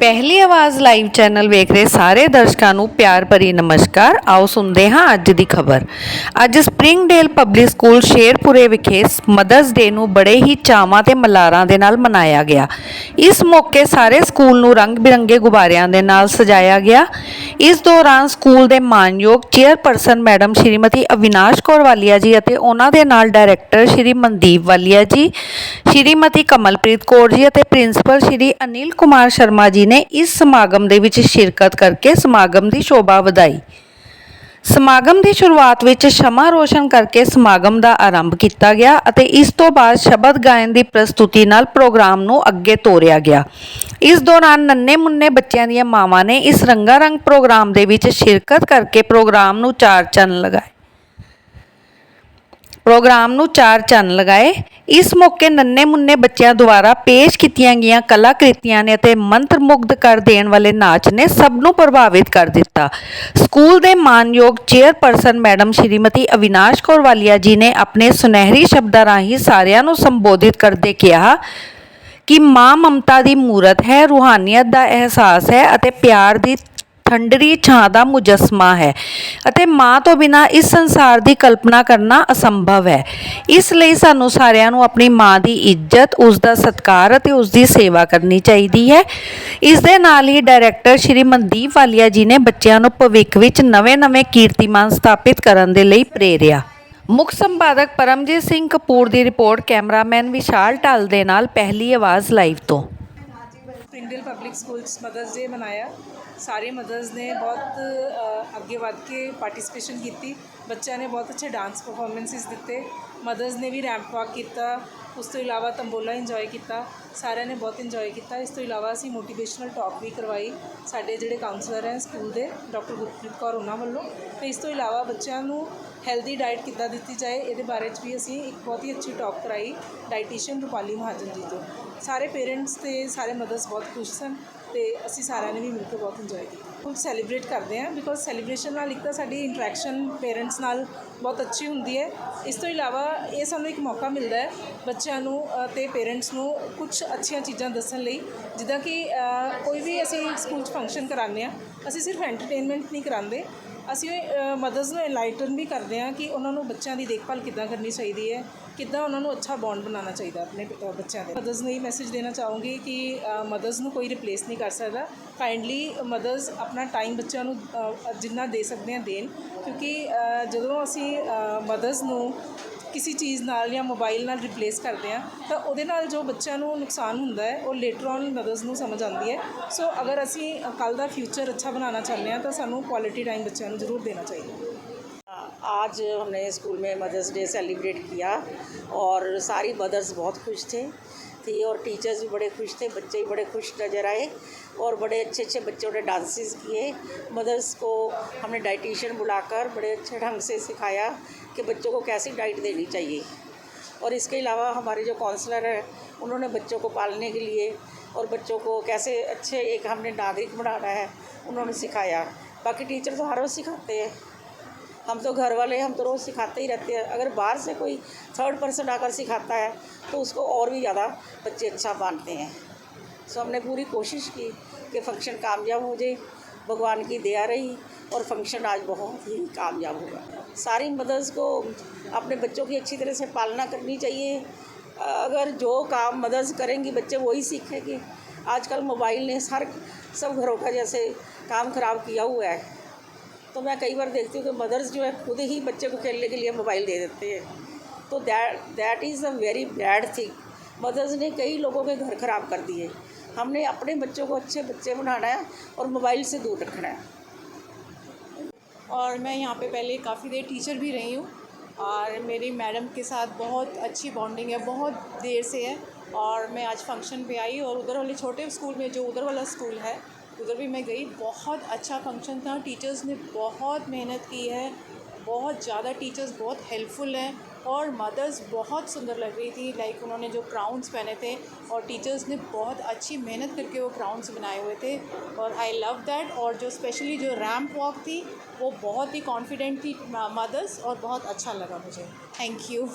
ਪਹਿਲੀ Awaaz live channel ਵੇਖ ਰਹੇ ਸਾਰੇ ਦਰਸ਼ਕਾਂ ਨੂੰ ਪਿਆਰ ਭਰੀ ਨਮਸਕਾਰ। ਆਓ ਸੁਣਦੇ ਹਾਂ ਅੱਜ ਦੀ ਖਬਰ। ਅੱਜ ਸਪ੍ਰਿੰਗਡੇਲ ਪਬਲਿਕ ਸਕੂਲ ਸ਼ੇਰਪੁਰੇ ਵਿਖੇ ਮਦਰਸ ਡੇ ਨੂੰ ਬੜੇ ਹੀ ਚਾਵਾਂ ਤੇ ਮਲਾਰਾਂ ਦੇ ਨਾਲ ਮਨਾਇਆ ਗਿਆ। ਇਸ ਮੌਕੇ ਸਾਰੇ ਸਕੂਲ ਨੂੰ ਰੰਗ ਬਿਰੰਗੇ ਗੁਬਾਰਿਆਂ ਦੇ ਨਾਲ ਸਜਾਇਆ ਗਿਆ। ਇਸ ਦੌਰਾਨ ਸਕੂਲ ਦੇ ਮਾਨਯੋਗ ਚੇਅਰਪਰਸਨ ਮੈਡਮ ਸ਼੍ਰੀਮਤੀ ਅਵਿਨਾਸ਼ ਕੌਰ ਵਾਲੀਆ ਜੀ ਅਤੇ ਉਹਨਾਂ ਦੇ ਨਾਲ ਡਾਇਰੈਕਟਰ ਸ਼੍ਰੀ ਮਨਦੀਪ ਵਾਲੀਆ ਜੀ, ਸ਼੍ਰੀਮਤੀ ਕਮਲਪ੍ਰੀਤ ਕੌਰ ਜੀ ਅਤੇ ਪ੍ਰਿੰਸੀਪਲ ਸ਼੍ਰੀ ਅਨਿਲ ਕੁਮਾਰ ਸ਼ਰਮਾ ਜੀ ਨੇ ਇਸ ਸਮਾਗਮ ਦੇ ਵਿੱਚ ਸ਼ਿਰਕਤ ਕਰਕੇ ਸਮਾਗਮ ਦੀ ਸ਼ੋਭਾ ਵਧਾਈ। ਸਮਾਗਮ ਦੀ ਸ਼ੁਰੂਆਤ ਵਿੱਚ ਸ਼ਮਾ ਰੋਸ਼ਨ ਕਰਕੇ ਸਮਾਗਮ ਦਾ ਆਰੰਭ ਕੀਤਾ ਗਿਆ ਅਤੇ ਇਸ ਤੋਂ ਬਾਅਦ ਸ਼ਬਦ ਗਾਇਨ ਦੀ ਪ੍ਰਸਤੁਤੀ ਨਾਲ ਪ੍ਰੋਗਰਾਮ ਨੂੰ ਅੱਗੇ ਤੋਰਿਆ ਗਿਆ। ਇਸ ਦੌਰਾਨ ਨੰਨੇ ਮੁੰਨੇ ਬੱਚਿਆਂ ਦੀਆਂ ਮਾਵਾਂ ਨੇ ਇਸ ਰੰਗਾਰੰਗ ਪ੍ਰੋਗਰਾਮ ਦੇ ਵਿੱਚ ਸ਼ਿਰਕਤ ਕਰਕੇ ਪ੍ਰੋਗਰਾਮ ਨੂੰ ਚਾਰ ਚੰਨ ਲਗਾਏ। ਪ੍ਰੋਗਰਾਮ ਨੂੰ ਚਾਰ ਚੰਨ ਲਗਾਏ। ਇਸ ਮੌਕੇ ਨੰਨੇ ਮੁੰਨੇ ਬੱਚਿਆਂ ਦੁਆਰਾ ਪੇਸ਼ ਕੀਤੀਆਂ ਗਈਆਂ ਕਲਾਕ੍ਰਿਤੀਆਂ ਨੇ ਅਤੇ ਮੰਤਰਮੁਗਧ ਕਰ ਦੇਣ ਵਾਲੇ ਨਾਚ ਨੇ ਸਭ ਨੂੰ ਪ੍ਰਭਾਵਿਤ ਕਰ ਦਿੱਤਾ। ਸਕੂਲ ਦੇ ਮਾਨਯੋਗ ਚੇਅਰਪਰਸਨ ਮੈਡਮ ਸ਼੍ਰੀਮਤੀ ਅਵਿਨਾਸ਼ ਕੌਰ ਵਾਲੀਆ ਜੀ ਨੇ ਆਪਣੇ ਸੁਨਹਿਰੀ ਸ਼ਬਦਾਂ ਰਾਹੀਂ ਸਾਰਿਆਂ ਨੂੰ ਸੰਬੋਧਿਤ ਕਰਦੇ ਕਿਹਾ ਕਿ ਮਾਂ ਮਮਤਾ ਦੀ ਮੂਰਤ ਹੈ, ਰੂਹਾਨੀਅਤ ਦਾ ਅਹਿਸਾਸ ਹੈ ਅਤੇ ਪਿਆਰ ਦੀ ਠੰਡਰੀ ਛਾਂ ਦਾ ਮੁਜਸਮਾ ਹੈ ਅਤੇ ਮਾਂ ਤੋਂ ਬਿਨਾ ਇਸ ਸੰਸਾਰ ਦੀ ਕਲਪਨਾ ਕਰਨਾ ਅਸੰਭਵ ਹੈ। ਇਸ ਲਈ ਸਾਨੂੰ ਸਾਰਿਆਂ ਨੂੰ ਆਪਣੀ ਮਾਂ ਦੀ ਇੱਜ਼ਤ, ਉਸ ਦਾ ਸਤਿਕਾਰ ਅਤੇ ਉਸ ਦੀ ਸੇਵਾ ਕਰਨੀ ਚਾਹੀਦੀ ਹੈ। ਇਸ ਦੇ ਨਾਲ ਹੀ ਡਾਇਰੈਕਟਰ ਸ਼੍ਰੀ ਮਨਦੀਪ ਵਾਲੀਆ ਜੀ ਨੇ ਬੱਚਿਆਂ ਨੂੰ ਭਵਿੱਖ ਵਿੱਚ ਨਵੇਂ-ਨਵੇਂ ਕੀਰਤੀਮਾਨ ਸਥਾਪਿਤ ਕਰਨ ਦੇ ਲਈ ਪ੍ਰੇਰਿਆ। ਮੁੱਖ ਸੰਪਾਦਕ ਪਰਮਜੀਤ ਸਿੰਘ ਕਪੂਰ ਦੀ ਰਿਪੋਰਟ ਕੈਮਰਾਮੈਨ ਵਿਸ਼ਾਲ ਢਾਲ ਦੇ ਨਾਲ ਪਹਿਲੀ ਆਵਾਜ਼ ਲਾਈਵ ਤੋਂ। ਸਪ੍ਰਿੰਗਡੇਲ ਪਬਲਿਕ ਸਕੂਲ 'ਚ ਮਦਰਸ ਡੇ ਮਨਾਇਆ। ਸਾਰੇ ਮਦਰਸ ਨੇ ਬਹੁਤ ਅੱਗੇ ਵੱਧ ਕੇ ਪਾਰਟਿਸਿਪੇਸ਼ਨ ਕੀਤੀ। ਬੱਚਿਆਂ ਨੇ ਬਹੁਤ ਅੱਛੇ ਡਾਂਸ ਪਰਫਾਰਮੈਂਸਿਸ ਦਿੱਤੇ। ਮਦਰਸ ਨੇ ਵੀ ਰੈਂਪ ਵਾਕ ਕੀਤਾ। ਉਸ ਤੋਂ ਇਲਾਵਾ ਤੰਬੋਲਾ ਇੰਜੋਏ ਕੀਤਾ। ਸਾਰਿਆਂ ਨੇ ਬਹੁਤ ਇੰਜੋਏ ਕੀਤਾ। ਇਸ ਤੋਂ ਇਲਾਵਾ ਅਸੀਂ ਮੋਟੀਵੇਸ਼ਨਲ ਟਾਕ ਵੀ ਕਰਵਾਈ। ਸਾਡੇ ਜਿਹੜੇ ਕਾਉਂਸਲਰ ਹੈ, ਸਕੂਲ ਦੇ, ਡਾਕਟਰ ਗੁਰਪ੍ਰੀਤ ਕੌਰ ਉਹਨਾਂ ਵੱਲੋਂ। ਤੇ ਇਸ ਤੋਂ ਇਲਾਵਾ ਬੱਚਿਆਂ ਨੂੰ ਹੈਲਦੀ ਡਾਈਟ ਕਿੱਦਾਂ ਦਿੱਤੀ ਜਾਏ ਇਹਦੇ ਬਾਰੇ 'ਚ ਵੀ ਅਸੀਂ ਇੱਕ ਬਹੁਤ ਹੀ ਅੱਛੀ ਟਾਕ ਕਰਾਈ ਡਾਈਟੀਸ਼ੀਅਨ ਰੂਪਾਲੀ ਮਹਾਜਨ ਜੀ ਤੋਂ। ਸਾਰੇ ਪੇਰੈਂਟਸ ਤੇ ਸਾਰੇ ਮਦਰਸ ਬਹੁਤ ਖੁਸ਼ ਸਨ ਤੇ ਅਸੀਂ ਸਾਰਿਆਂ ਨੇ ਵੀ ਮਿਲ ਕੇ ਬਹੁਤ ਇੰਜੋਏ ਕੀਤਾ। ਹੁਣ ਸੈਲੀਬ੍ਰੇਟ ਕਰਦੇ ਹਾਂ ਬਿਕੋਜ਼ ਸੈਲੀਬ੍ਰੇਸ਼ਨ ਨਾਲ ਇੱਕ ਤਾਂ ਸਾਡੀ ਇੰਟਰੈਕਸ਼ਨ ਪੇਰੈਂਟਸ ਨਾਲ ਬਹੁਤ ਅੱਛੀ ਹੁੰਦੀ ਹੈ। ਇਸ ਤੋਂ ਇਲਾਵਾ ਇਹ ਸਾਨੂੰ ਇੱਕ ਮੌਕਾ ਮਿਲਦਾ ਹੈ ਬੱਚਿਆਂ ਨੂੰ ਅ, ਤੇ ਪੇਰੈਂਟਸ ਨੂੰ ਕੁਝ ਅੱਛੀਆਂ ਚੀਜ਼ਾਂ ਦੱਸਣ ਲਈ ਜਿੱਦਾਂ ਕਿ ਕੋਈ ਅਸੀਂ ਸਕੂਲ 'ਚ ਫੰਕਸ਼ਨ ਕਰਾਉਂਦੇ ਆ ਅਸੀਂ ਸਿਰਫ ਐਂਟਰਟੇਨਮੈਂਟ ਨਹੀਂ ਕਰਾਉਂਦੇ। ਅਸੀਂ ਮਦਰਸ ਨੂੰ ਐਨਲਾਈਟਨ ਵੀ ਕਰਦੇ ਹਾਂ ਕਿ ਉਹਨਾਂ ਨੂੰ ਬੱਚਿਆਂ ਦੀ ਦੇਖਭਾਲ ਕਿੱਦਾਂ ਕਰਨੀ ਚਾਹੀਦੀ ਹੈ, ਕਿੱਦਾਂ ਉਹਨਾਂ ਨੂੰ ਅੱਛਾ ਬੌਂਡ ਬਣਾਉਣਾ ਚਾਹੀਦਾ ਆਪਣੇ ਬੱਚਿਆਂ ਦੇ। ਮਦਰਸ ਨੂੰ ਇਹ ਮੈਸੇਜ ਦੇਣਾ ਚਾਹੂੰਗੀ ਕਿ ਮਦਰਸ ਨੂੰ ਕੋਈ ਰਿਪਲੇਸ ਨਹੀਂ ਕਰ ਸਕਦਾ। ਕਾਈਂਡਲੀ ਮਦਰਸ ਆਪਣਾ ਟਾਈਮ ਬੱਚਿਆਂ ਨੂੰ ਜਿੰਨਾ ਦੇ ਸਕਦੇ ਆ ਦੇਣ। ਕਿਉਂਕਿ ਜਦੋਂ ਅਸੀਂ ਮਦਰਸ ਨੂੰ ਕਿਸੇ ਚੀਜ਼ ਨਾਲ ਜਾਂ ਮੋਬਾਈਲ ਨਾਲ ਰਿਪਲੇਸ ਕਰਦੇ ਆ ਤਾਂ ਉਹਦੇ ਨਾਲ ਜੋ ਬੱਚਿਆਂ ਨੂੰ ਨੁਕਸਾਨ ਹੁੰਦਾ ਹੈ ਉਹ ਲੇਟਰ ਔਨ ਮਦਰਸ ਨੂੰ ਸਮਝ ਆਉਂਦੀ ਹੈ ਸੋ ਅਗਰ ਅਸੀਂ ਕੱਲ ਦਾ ਫਿਊਚਰ ਅੱਛਾ ਬਣਾਉਣਾ ਚਾਹੁੰਦੇ ਹਾਂ ਤਾਂ ਸਾਨੂੰ ਕੁਆਲਿਟੀ ਟਾਈਮ ਬੱਚਿਆਂ ਨੂੰ ਜ਼ਰੂਰ ਦੇਣਾ ਚਾਹੀਦਾ ਹੈ आज हमने स्कूल में मदर्स डे सेलिब्रेट किया और सारी मदर्स बहुत खुश थे थी और टीचर्स भी बड़े खुश थे बच्चे भी बड़े खुश नज़र आए और बड़े अच्छे अच्छे बच्चों ने डांसेस किए मदर्स को हमने डाइटिशियन बुलाकर बड़े अच्छे ढंग से सिखाया कि बच्चों को कैसी डाइट देनी चाहिए? और इसके अलावा हमारे जो काउंसलर हैं, उन्होंने बच्चों को पालने के लिए और बच्चों को कैसे अच्छे एक हमने नागरिक बनाना है, उन्होंने सिखाया। बाकी टीचर तो हर रोज़ सिखाते हैं। हम तो घर वाले, हम तो रोज़ सिखाते ही रहते हैं। अगर बाहर से कोई थर्ड पर्सन आकर सिखाता है तो उसको और भी ज़्यादा बच्चे अच्छा मानते हैं। सो हमने पूरी कोशिश की कि फ़ंक्शन कामयाब हो जाए। भगवान की दया रही और फ़ंक्शन आज बहुत ही कामयाब हुआ सारी मदर्स को अपने बच्चों की अच्छी तरह से पालना करनी चाहिए। अगर जो काम मदर्स करेंगी, बच्चे वही सीखेंगे। आजकल मोबाइल ने हर सब घरों का जैसे काम ख़राब किया हुआ है। तो मैं कई बार देखती हूँ कि मदर्स जो है खुद ही बच्चे को खेलने के लिए मोबाइल दे देते हैं। तो that that is a very bad thing mothers ने कई लोगों के घर ख़राब कर दिए। हमने अपने बच्चों को अच्छे बच्चे बनाना है और मोबाइल से दूर रखना है। और मैं यहाँ पे पहले काफ़ी देर टीचर भी रही हूँ और मेरी मैडम के साथ बहुत अच्छी बॉन्डिंग है, बहुत देर से है और मैं आज फ़ंक्शन पे आई और उधर वाले छोटे स्कूल में, जो उधर वाला स्कूल है, उधर भी मैं गई। बहुत अच्छा फ़ंक्शन था, टीचर्स ने बहुत मेहनत की है, बहुत ज़्यादा टीचर्स बहुत हेल्पफुल हैं। और मदर्स बहुत सुंदर लग रही थी। लाइक उन्होंने जो क्राउन्स पहने थे और टीचर्स ने बहुत अच्छी मेहनत करके वो क्राउन्स बनाए हुए थे। और आई लव दैट और जो स्पेशली जो रैम्प वॉक थी, वो बहुत ही कॉन्फिडेंट थी मदर्स और बहुत अच्छा लगा मुझे। Thank you